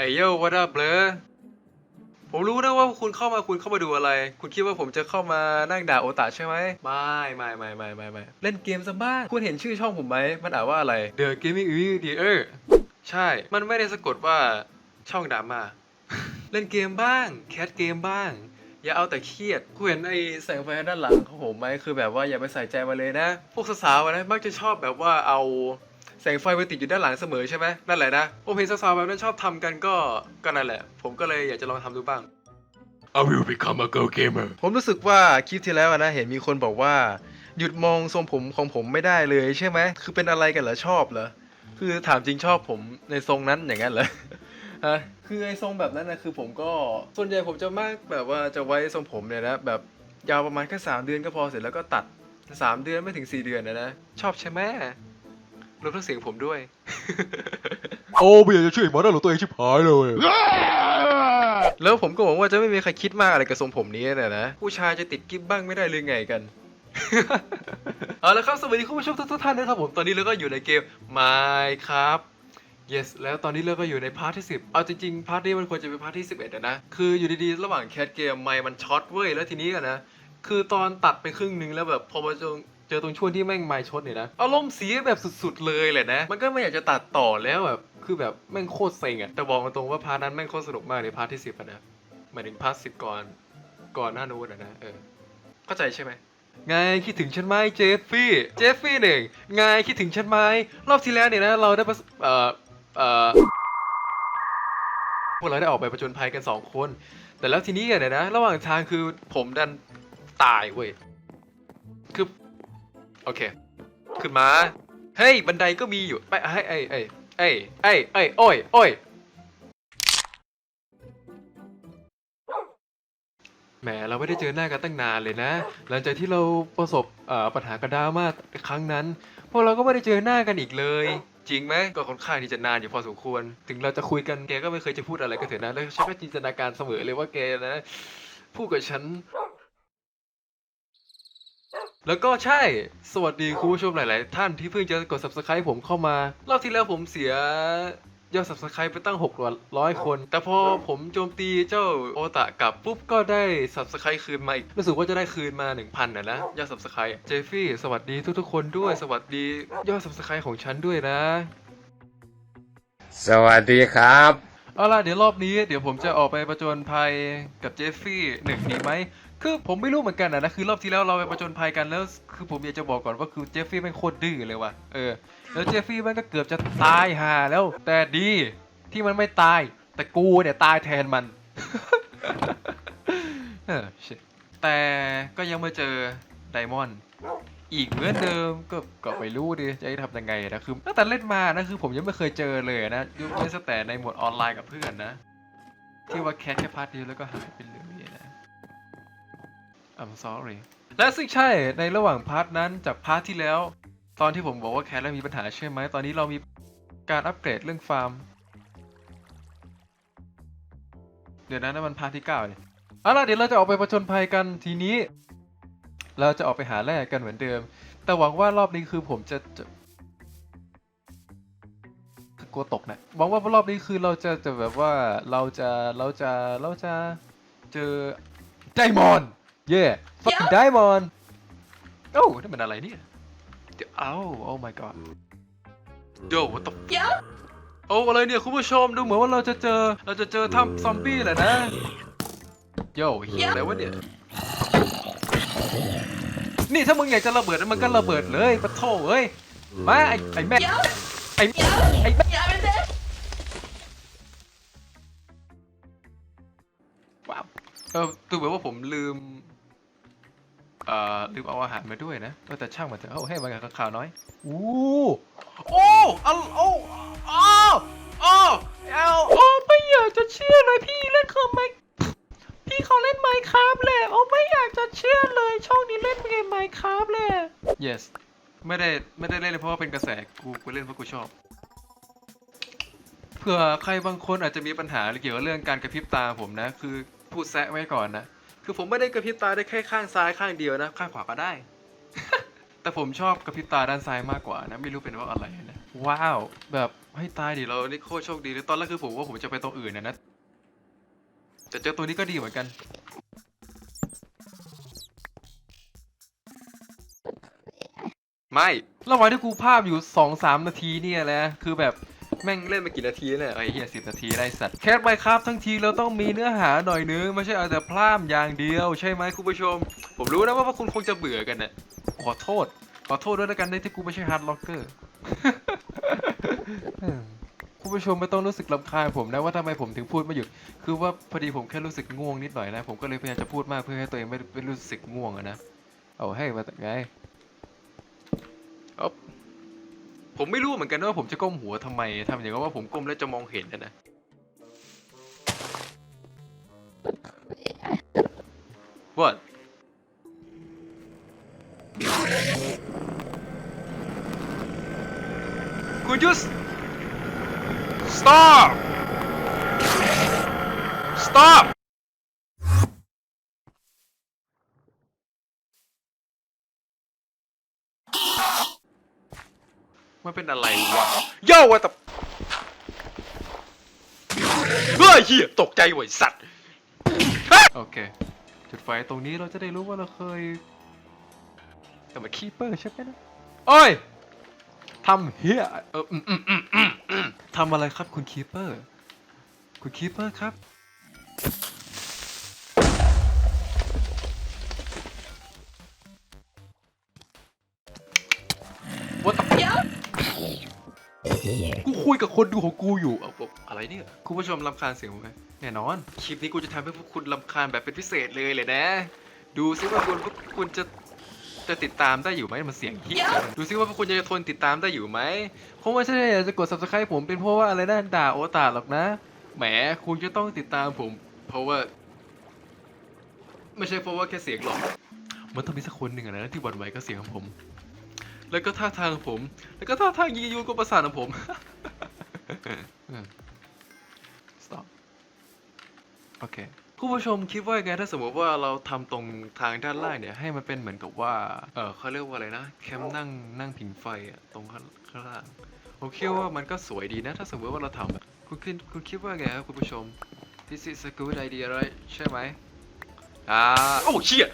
ไอโย่วัด up เบลอผมรู้นะว่าคุณเข้ามาคุณเข้ามาดูอะไร คุณคิดว่าผมจะเข้ามานั่งด่าโอตาใช่ไหมไม่ไม่ไม่ไม่ไม่ไม่เล่นเกมซะบ้างคุณเห็นชื่อช่องผมไหมมันอ่านว่าอะไร The Gaming Video ใช่ มันไม่ได้สะกดว่าช่องดราม่าเล่นเกมบ้าง แคสเกมบ้าง อย่าเอาแต่เครียดคุณเห็นไอ้แสงไฟด้านหลังของผมไหมคือแบบว่าอย่าไปใส่ใจมาเลยนะ พวกสาวๆอะนะมักจะชอบแบบว่าเอา แสงไฟไปติดอยู่ด้านหลังเสมอใช่ไหมนั่นแหละนะผมเห็นสาวๆแบบนั้นชอบทำกันก็ก็นั่นแหละ ผมก็เลยอยากจะลองทำดูบ้าง I will become a go gamer ผมรู้สึกว่าคลิปที่แล้วอะนะเห็นมีคนบอกว่า หยุดมองทรงผมของผมไม่ได้เลยใช่ไหมคือเป็นอะไรกันเหรอชอบเหรอคือถามจริงชอบผมในทรงนั้นอย่างนั้นเหรอ ฮะคือไอ้ทรงแบบนั้นนะคือผมก็ส่วนใหญ่ผมจะมากแบบว่าจะไว้ทรงผมเนี่ยนะแบบยาวประมาณแค่สามเดือนก็พอเสร็จแล้วก็ตัดสามเดือนไม่ถึงสี่เดือนนะนะชอบใช่ไหม รวมทั้งเสียงผมด้วย โอ้ไม่อยากจะช่วยหมอได้หรอตัวเองชิบหายเลย แล้วผมก็หวังว่าจะไม่มีใครคิดมากอะไรกับทรงผมนี้นะนะ ผู้ชายจะติดกิ๊บบ้างไม่ได้เลยไงกัน เอาละครับสวัสดีคุณผู้ชมทุกๆท่านนะครับผม ตอนนี้เราก็อยู่ในเกม Minecraft yes แล้วตอนนี้เราก็อยู่ในพาร์ทที่ 10 เอาจริงๆ พาร์ทนี้มันควรจะเป็นพาร์ทที่ 11อะนะ คืออยู่ดีๆ ระหว่างแคสเกมไมค์มันช็อตเว้ย แล้วทีนี้กันนะ คือตอนตัดไปครึ่งหนึงแล้วแบบพอมาเจอ เจอตรงช่วงที่แม่งไมค์ช็อตเนี่ยนะอารมณ์เสียแบบสุดๆเลยแหละนะ มันก็ไม่อยากจะตัดต่อแล้วแบบคือแบบแม่งโคตรเซ็งอะแต่บอกตรงว่าพาร์ทนั้นแม่งโคตรสนุกมากในพาร์ทที่10อะนะหมายถึงพาร์ทสิบก่อนก่อนหน้านู้นอะนะเออเข้าใจใช่ไหมไงคิดถึงฉันไหมเจฟฟี่เจฟฟี่หนึ่งไงคิดถึงฉันไหมรอบที่แล้วเนี่ยนะเราได้ประสเอ่อเอ่อพวกเราได้ออกไปประจนภัยกันสองคน แต่แล้วทีนี้เนี่ยนะ ระหว่างทางคือผมดันตายเว้ย โอเค ขึ้นมา เฮ้ย บันไดก็มีอยู่ไปเอ้ยเอ้ยเอ้ยเอ้ยเอ้ยเอ้ยโอ้ยโอ้ยแหมเราไม่ได้เจอหน้ากันตั้งนานเลยนะ หลังจากที่เราประสบปัญหากระดาม่าครั้งนั้น พวกเราก็ไม่ได้เจอหน้ากันอีกเลย จริงไหมก็ค่อนข้างที่จะนานอยู่พอสมควร ถึงเราจะคุยกันแกก็ไม่เคยจะพูดอะไรก็เถอะนะแล้วฉันก็จินตนาการเสมอเลยว่าแกนะพูดกับฉัน แล้วก็ใช่ สวัสดีคุณผู้ชมหลาย ๆ ท่านที่เพิ่งจะกด subscribe ผมเข้ามา รอบที่แล้วผมเสียยอด subscribe ไปตั้ง 600 คน แต่พอผมโจมตีเจ้าโอตะกลับปุ๊บก็ได้ subscribe คืนมาอีก รู้สึกว่าจะได้คืนมา 1,000นะนะ ยอด subscribe เจฟฟี่ สวัสดีทุก ๆ คนด้วย สวัสดียอด subscribe ของฉันด้วยนะ สวัสดีครับ เอาล่ะ เดี๋ยวรอบนี้ เดี๋ยวผมจะออกไปประจนภัยกับเจฟฟี่หนึ่งดีไหม คือผมไม่รู้เหมือนกันนะนะคือรอบที่แล้วเราไปประจนภัยกันแล้วคือผมอยากจะบอกก่อนว่าคือเจฟฟี่แม่งโคตรดื้อเลยว่ะเออแล้วเจฟฟี่แม่งก็เกือบจะตายห่าแล้ว แต่ดีที่มันไม่ตาย แต่กูเนี่ยตายแทนมันเออแต่ก็ยังมาเจอไดมอนด์อีกเหมือนเดิมก็ก็ไม่รู้ดิจะให้ทำยังไงนะคือตั้งแต่เล่นมานะคือผมยังไม่เคยเจอเลยนะยกเว้นแต่ในหมดออนไลน์กับเพื่อนนะ ที่ว่าแคสแค่พาร์ทเดียวแล้วก็หายไปเลย I'm sorry และซึ่งใช่ในระหว่างพาร์ทนั้นจากพาร์ทที่แล้ว ตอนที่ผมบอกว่าแคสแล้วมีปัญหาใช่ไหมตอนนี้เรามีการอัปเกรดเรื่องฟาร์ม เดี๋ยวนะนั่นมันพาร์ทที่เก้าเนี่ยเอาล่ะเดี๋ยวเราจะออกไปผจญภัยกันทีนี้ เราจะออกไปหาแร่กันเหมือนเดิม แต่หวังว่ารอบนี้คือผมจะจะกลัวตกนะหวังว่ารอบนี้คือเราจะจะแบบว่าเราจะเราจะเราจะเจอไดมอนด์ เย่ฟักไดมอนด์โอ้นี่มันอะไรเนี่ยเดี๋ยวเอ้าโอ้ my god โย่ what the โอ้อะไรเนี่ยคุณผู้ชมดูเหมือนว่าเราจะเจอเราจะเจอถ้ำซอมบี้แหละนะโย่เฮียอะไรวะเนี่ยนี่ถ้ามึงอยากจะระเบิดมันก็ระเบิดเลยปะโถเอ้ยมาไอ้ไอ้แม่ไอ้ไอ้แม่ว้าวเออดูเหมือนว่าผมลืมเอ่อลืมเอาอาหารมาด้วยนะเออแต่ช่างมันเถอะเอาให้มันกับข่าวน้อยอู้โอ้เอาโอ้โอ้โอ้เอาโอ้ไม่อยากจะเชื่อเลยพี่เล่นคอมไมพี่เขาเล่นไมค์ครับแหละโอ้ไม่อยากจะเชื่อเลยช่องนี้เล่นเกมไมค์ครับเลย yes ไม่ได้ไม่ได้เล่นเลยเพราะว่าเป็นกระแสกูกูเล่นเพราะกูชอบเผื่อใครบางคนอาจจะมีปัญหาเกี่ยวกับเรื่องการกระพริบตาผมนะ คือพูดแซะไว้ก่อนนะ คือผมไม่ได้กระพริบตาได้แค่ข้างซ้ายข้างเดียวนะ ข้างขวาก็ได้ แต่ผมชอบกระพริบตาด้านซ้ายมากกว่านะ ไม่รู้เป็นเพราะอะไรนะ ว้าว แบบให้ตายดิเรานี่โคตรโชคดีเลยตอนแรกคือผมว่าผมจะไปตรงอื่นนะนะแต่เจอตัวนี้ก็ดีเหมือนกันไม่ระหว่างที่กูภาพอยู่สองสามนาทีเนี่ยแหละคือแบบ แม่งเล่นมากี่นาทีเนี่ยไอ้เหี้ยสิบนาทีได้สัตว์แคสไมครับทั้งทีเราต้องมีเนื้อหาหน่อยนึงไม่ใช่เอาแต่พร่ำอย่างเดียว ใช่ไหมคุณผู้ชม ผมรู้นะว่าพวกคุณคงจะเบื่อกันนะขอโทษ ขอโทษด้วยแล้วกันที่กูไม่ใช่ฮาร์ดล็อกเกอร์คุณผู้ชมไม่ต้องรู้สึกลำคาญผมนะว่าทำไมผมถึงพูดไม่หยุด คือว่าพอดีผมแค่รู้สึกง่วงนิดหน่อยนะ ผมก็เลยพยายามจะพูดมากเพื่อให้ตัวเองไม่ไม่รู้สึกง่วงนะ เอาให้มาแต่ไง ผมไม่รู้เหมือนกันว่าผมจะก้มหัวทำไมทำอย่างนั้นว่าผมก้มแล้วจะมองเห็นนะนะ What คุณยุส Stop Stop มันเป็น อะไรวะย่วะแต่เฮ้ยเฮียตกใจว่ะไอ้สัตว์โอเค จุดไฟตรงนี้เราจะได้รู้ว่าเราเคยแต่มาคีเปอร์ใช่ไหมนะโอ้ยทำเฮียเออทำอะไรครับคุณคีเปอร์ คุณคีเปอร์ครับ คุยกับคนดูของกูอยู่เอาเอาอะไรเนี่ยคุณผู้ชมรำคาญเสียงผมไหมแน่นอน คลิปนี้กูจะทำให้พวกคุณรำคาญแบบเป็นพิเศษเลยเลยนะ ดูซิว่าคุณพวกคุณจะจะติดตามได้อยู่ไหมมันเสียงฮิตดูซิว่าพวกคุณจะทนติดตามได้อยู่ไหมคงไม่ใช่อยากจะกด subscribe ผมเป็นเพราะว่าอะไรนะด่าโอตาหรอกนะ แหมคุณจะต้องติดตามผม เพราะว่า ไม่ใช่เพราะว่าแค่เสียงหรอก มันต้องมีสักคนหนึ่งอะนะที่หวั่นไหวกับเสียงของผม แล้วก็ท่าทางของผม แล้วก็ท่าทางยียูก็ประสาทของผม stop โอเคคุณผู้ชมคิดว่าไงถ้าสมมติว่าเราทำตรงทางด้านล่างเนี่ยให้มันเป็นเหมือนกับว่า เออเขาเรียกว่าอะไรนะ แคมป์นั่งนั่งผิงไฟอะตรงข้างล่างผมคิดว่ามันก็สวยดีนะ ถ้าสมมติว่าเราทำคุณคิดคุณคิดว่าไงครับคุณผู้ชม This is a good idea right ใช่ไหมอ่าโอ้เชี่ย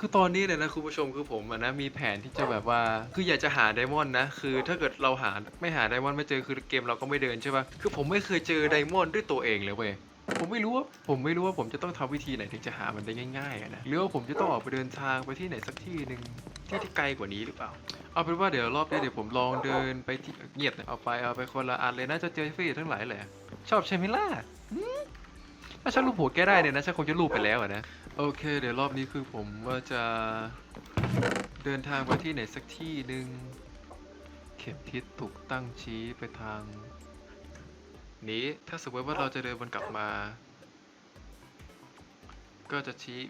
คือตอนนี้เนี่ยนะคุณผู้ชมคือผมอะนะมีแผนที่จะแบบว่าคืออยากจะหาไดมอนด์นะคือถ้าเกิดเราหาไม่หาไดมอนด์ไม่เจอคือเกมเราก็ไม่เดินใช่ปะคือผมไม่เคยเจอไดมอนด์ด้วยตัวเองเลยเว้ยผมไม่รู้ว่าผมไม่รู้ว่าผมจะต้องทำวิธีไหนถึงจะหามันได้ง่ายๆอะนะหรือว่าผมจะต้องออกไปเดินทางไปที่ไหนสักที่หนึ่งที่ที่ไกลกว่านี้หรือเปล่า เอาเป็นว่าเดี๋ยวรอบนี้เดี๋ยวผมลองเดินไปที่เงียบหน่อยเอาไปเอาไปคนละอันเลยนะจะเจอฟรีทั้งหลายแหละชอบใช่ไหมล่ะหืมถ้าฉันรูปหัวแกได้เนี่ยนะฉันคงจะรูปไปแล้วอะนะ โอเค เดี๋ยวรอบนี้คือผมว่าจะเดินทางไปที่ไหนสักที่หนึ่งเข็มทิศถูกตั้งชี้ไปทาง นี้ถ้าสมมติว่าเราจะเดินวนกลับมา ก็จะชี้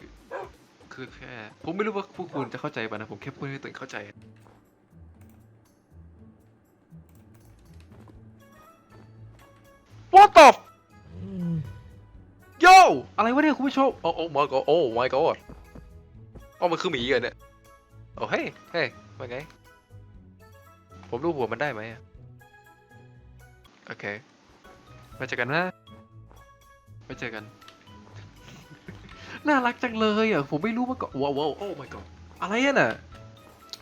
คือแค่ ผมไม่รู้ว่าพวกคุณจะเข้าใจป่ะนะ ผมแค่พูดให้ตัวเองเข้าใจ What the f- Yo อะไรวะเนี่ยคุณผู้ชมโอ้โอ้ my god โอ้ my god อ๋อมันคือหมีเหรอเนี่ยโอ้เฮ้ยเฮ้ยว่าไง ผมรูปหัวมันได้ไหมอะโอเคไว้เจอกันนะไว้เจอกัน น่ารักจังเลยอะ ผมไม่รู้มาก่อนว้าวว้โอ้ my god อะไรอะน่ะ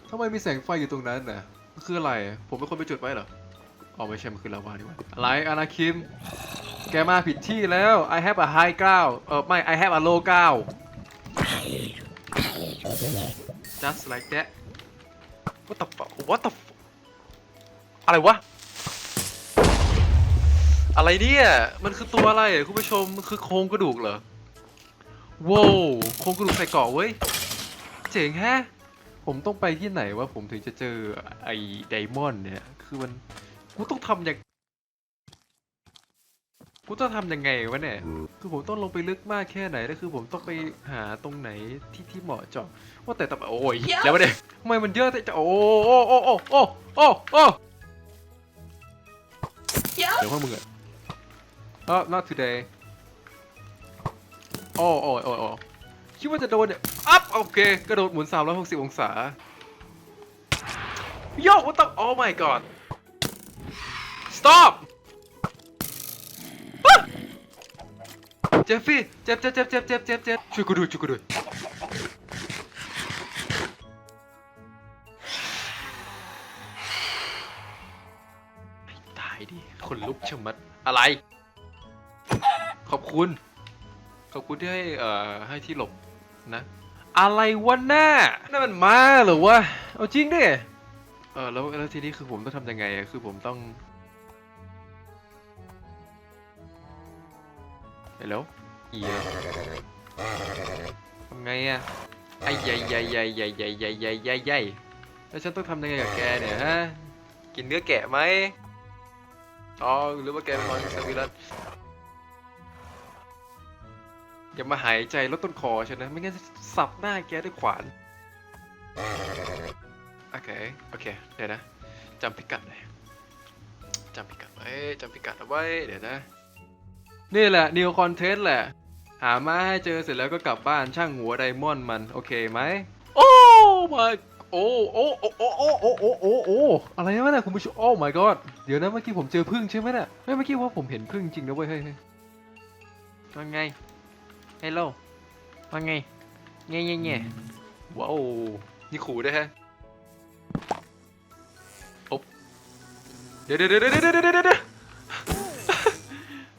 ทำไมมีแสงไฟอยู่ตรงนั้นน่ะมันคืออะไร ผมเป็นคนไปจุดไว้เหรออ๋อไม่ใช่มันคือลาวาดีกว่าอะไรอานาคิม แกมาผิดที่แล้ว I have a high 9เออไม่ I have a low 9 just like that what the fuck what the fuck อะไรวะ อะไรเนี่ย มันคือตัวอะไรคุณผู้ชม มันคือโครงกระดูกเหรอว้าวโครงกระดูกใส่เกาะเว้ย เจ๋งแฮะ ผมต้องไปที่ไหนวะ ผมถึงจะเจอไอ้ไดมอนด์เนี่ย คือมัน กูต้องทำอย่าง กูต้องทำยังไงวะเนี่ย คือผมต้องลงไปลึกมากแค่ไหน แล้วคือผมต้องไปหาตรงไหนที่ที่เหมาะเจาะว่าแต่แต่โอ้ยแล้ววะเนี่ยทำไมมันเยอะแต่จะโอ้โอ้โอ้โอ้โอ้โอ้โอ้เดี๋ยวพวกมึงอะเออ not today โอ้โอ้โอ้โอ้คิดว่าจะโดนเนี่ย อัพโอเค กระโดดหมุน 360 องศา โยกว่าต้อง oh my god stop เจฟฟี่ เจ็บเจ็บเจ็บเจ็บเจ็บเจ็บเจ็บช่วยกูด้วยช่วยกูด้วยตายดิคนลุกชะมัด อะไร ขอบคุณ ขอบคุณที่ให้เอ่อให้ที่หลบนะ อะไรวะหน้านั่นมันมาเหรอวะ เอาจริงดิ เออแล้วแล้วทีนี้คือผมต้องทำยังไงอะคือผมต้อง เฮ้ยแล้วเอียทำไงอะไอ้ใหญ่ใหญ่ใหญ่ใหญ่ใหญ่ใหญ่ใหญ่ใหญ่ใหญ่แล้วฉันต้องทำยังไงกับแกเนี่ยฮะ กินเนื้อแกะไหมอ๋อหรือว่าแกเป็นมังสวิรัตอย่ามาหายใจลดต้นคอฉันนะ ไม่งั้นจะสับหน้าแกด้วยขวาน โอเค โอเค เดี๋ยวนะจำพิกัดหน่อยจำพิกัดไว้จำพิกัดเอาไว้ เดี๋ยวนะ นี่แหละนิวคอนเทนต์แหละ หามาให้เจอเสร็จแล้วก็กลับบ้านช่างหัวไดมอนด์มัน โอเคไหม โอ้ my โอ้โอ้โอ้โอ้โอ้โอ้โอ้โอ้โอ้อะไรวะเนี่ยคุณผู้ชมโอ้ my god เดี๋ยวนะเมื่อกี้ผมเจอพึ่งใช่ไหมเนี่ยเฮ้ยเมื่อกี้ว่าผมเห็นพึ่งจริงนะเว้ยเฮ้ยเฮ้ยว่าไงฮัลโหลว่าไงเงี้ยเงี้ยเงี้ยว้าวนี่ขู่ด้วยฮะอบเดี๋ยวเดี๋ยวเดี๋ยวเดี๋ยวเดี๋ยวเดี๋ยวเดี๋ยว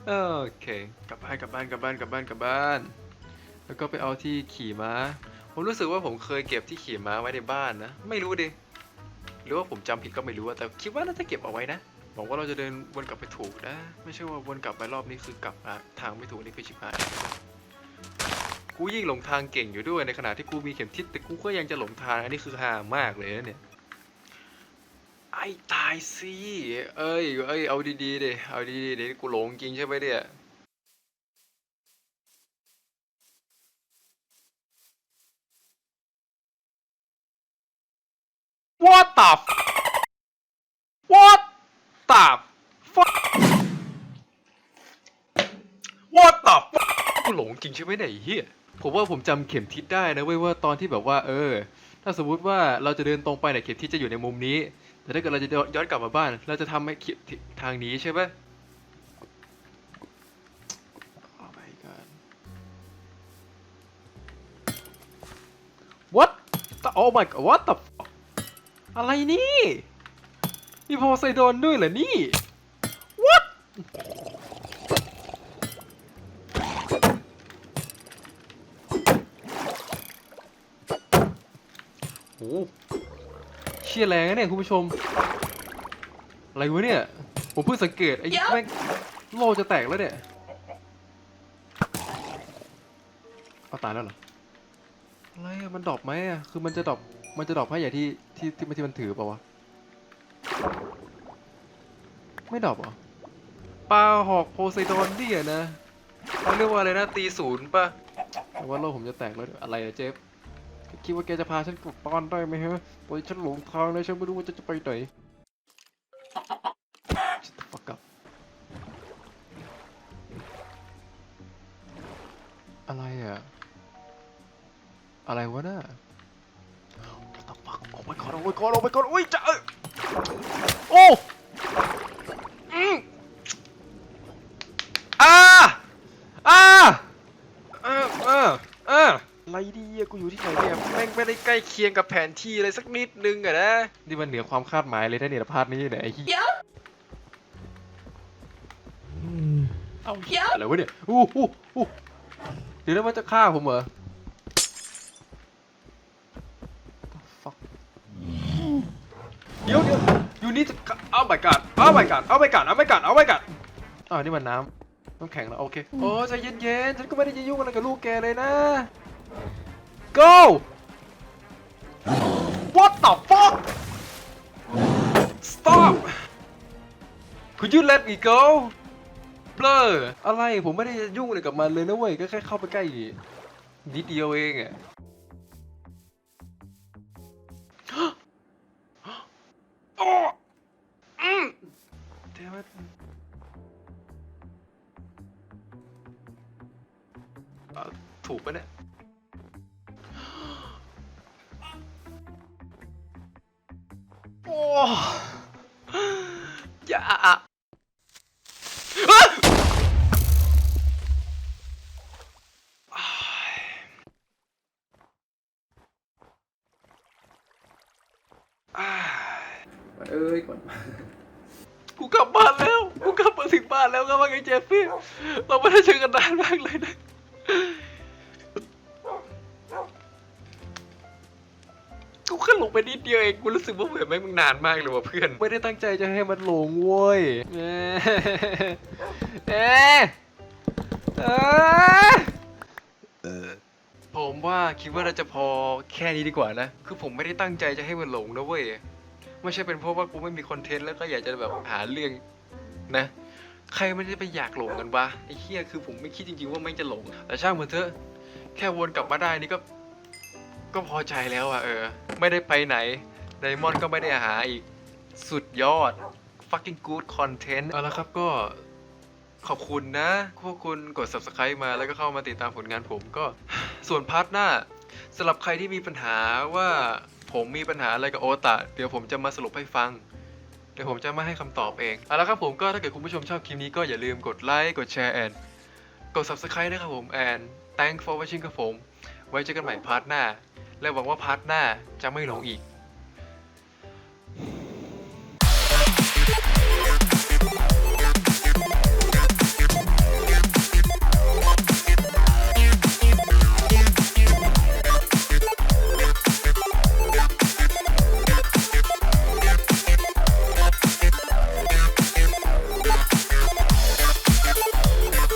โอเค กลับบ้านกลับบ้านกลับบ้านกลับบ้านกลับบ้าน แล้วก็ไปเอาที่ขี่ม้า ผมรู้สึกว่าผมเคยเก็บที่ขี่ม้าไว้ในบ้านนะ ไม่รู้ดิ หรือว่าผมจำผิดก็ไม่รู้แต่คิดว่าน่าจะเก็บเอาไว้นะหวังว่าเราจะเดินวนกลับไปถูกนะ ไม่ใช่ว่าวนกลับไปรอบนี้คือกลับทางไม่ถูกนี่คือชิบหายกูยิ่งหลงทางเก่งอยู่ด้วยในขณะที่กูมีเข็มทิศแต่กูก็ยังจะหลงทางอันนี้คือฮามากเลยนะเนี่ย ไอ้ตายสิเอ้ย เอ้ย เอาดีๆดิเอาดีๆดี๋ยวกูหลงจริงใช่ไหมเนี่ย What the f- What the fuck What the กูหลงจริงใช่ไหมเนี่ยไอ้เฮียผมว่าผมจำเข็มทิศได้นะเว้ยว่าตอนที่แบบว่า เออ ถ้าสมมุติว่าเราจะเดินตรงไปเนี่ยเข็มทิศจะอยู่ในมุมนี้ แต่ถ้าเกิดเราจะย้อนกลับมาบ้าน เราจะทำให้เข็มทิศทางนี้ใช่ไหม Oh my god What the Oh my god What the fuck อะไรนี่มีโพไซโดนด้วยเหรอนี่ What โอ้เชี่ยแรงนะเนี่ยคุณผู้ชม อะไรวะเนี่ย ผมเพิ่งสังเกตไอ้แม่งโลจะแตกแล้วเนี่ยเอาตายแล้วเหรอ อะไรอะมันดรอปไหมอะคือมันจะดรอป มันจะดรอปให้อย่างที่ที่ที่ที่มันถือเปล่าวะ ไม่ดรอปเหรอปลาหอกโพไซดอนนี่อะนะเขาเรียกว่าอะไรนะตีศูนย์ป่ะแต่ว่าโลกผมจะแตกแล้วเนี่ยอะไรอะเจฟ คิดว่าแกจะพาฉันกลับบ้านได้ไหมฮะปล่อยฉันหลงทางเลยฉันไม่รู้ว่าจะจะไปไหน Shut the fuck up อะไรอะ อะไรวะน่ะ What the fuck โอ้ my god โอ้ my god โอ้ my god อุ้ยจะเอ้ยโอ้อืมอ่าอ่าเออเออเออไรดีอะกูอยู่ที่ไหนเนี่ยแม่งไม่ได้ใกล้เคียงกับแผนที่เลยสักนิดนึงอะนะนี่มันเหนือความคาดหมายเลยนะเนี่ยพาร์ทนี้เนี่ยไอ้เหี้ยเอาเหี้ยอะไรวะเนี่ยอู้หูอู้เดี๋ยวแล้วมันจะฆ่าผมเหรอ The fuck เดี๋ยวเดี๋ยวอยู่นี่จะเอา my god เอา my god เอา my god เอา my god เอา my god อ้าวนี่มันน้ำน้ำแข็งแล้วโอเคโอ้ใจเย็นๆฉันก็ไม่ได้จะยุ่งอะไรกับลูกแกเลยนะ Go! What the fuck? Stop! Could you let me go? Blur อะไรผมไม่ได้จะยุ่งอะไรกับมันเลยนะเว้ยก็แค่เข้าไปใกล้นิดเดียวเองอะโอ้อืม Damn it เอ่อถูกปะเนี่ย อย่าอะเอ้ยก่อนกูกลับบ้านแล้ว กูกลับมาถึงบ้านแล้วครับว่าไงเจฟฟี่ เราไม่ได้เจอกันนานมากเลยนะ ลงไปนิดเดียวเองกูรู้สึกว่าเหมือนแม่งมึงนานมากเลยว่ะเพื่อน ไม่ได้ตั้งใจจะให้มันหลงเว้ยเอ๊ะเอ๊ะเอ๊ะผมว่าคิดว่าเราจะพอแค่นี้ดีกว่านะ คือผมไม่ได้ตั้งใจจะให้มันหลงนะเว้ย ไม่ใช่เป็นเพราะว่ากูไม่มีคอนเทนต์แล้วก็อยากจะแบบหาเรื่องนะใครมันจะไปอยากหลงกันวะไอ้เฮียคือผมไม่คิดจริงๆว่าแม่งจะหลง แต่ช่างมันเถอะ แค่วนกลับมาได้นี่ก็ ก็พอใจแล้วอะเออ ไม่ได้ไปไหนไดมอนด์ก็ไม่ได้หาอีก สุดยอด fucking good content เอาละครับก็ขอบคุณนะ พวกคุณกด subscribe มาแล้วก็เข้ามาติดตามผลงานผมก็ ส่วนพาร์ทหน้าสำหรับใครที่มีปัญหาว่าผมมีปัญหาอะไรกับโอตะ เดี๋ยวผมจะมาสรุปให้ฟัง เดี๋ยวผมจะมาให้คำตอบเองเอาละครับผมก็ถ้าเกิดคุณผู้ชมชอบคลิปนี้ก็อย่าลืมกดไลค์กดแชร์แอนกด subscribe นะครับผมแอน thank for watching ครับผม ไว้เจอกันใหม่พาร์ทหน้า และหวังว่าพาร์ทหน้าจะไม่หลงอีก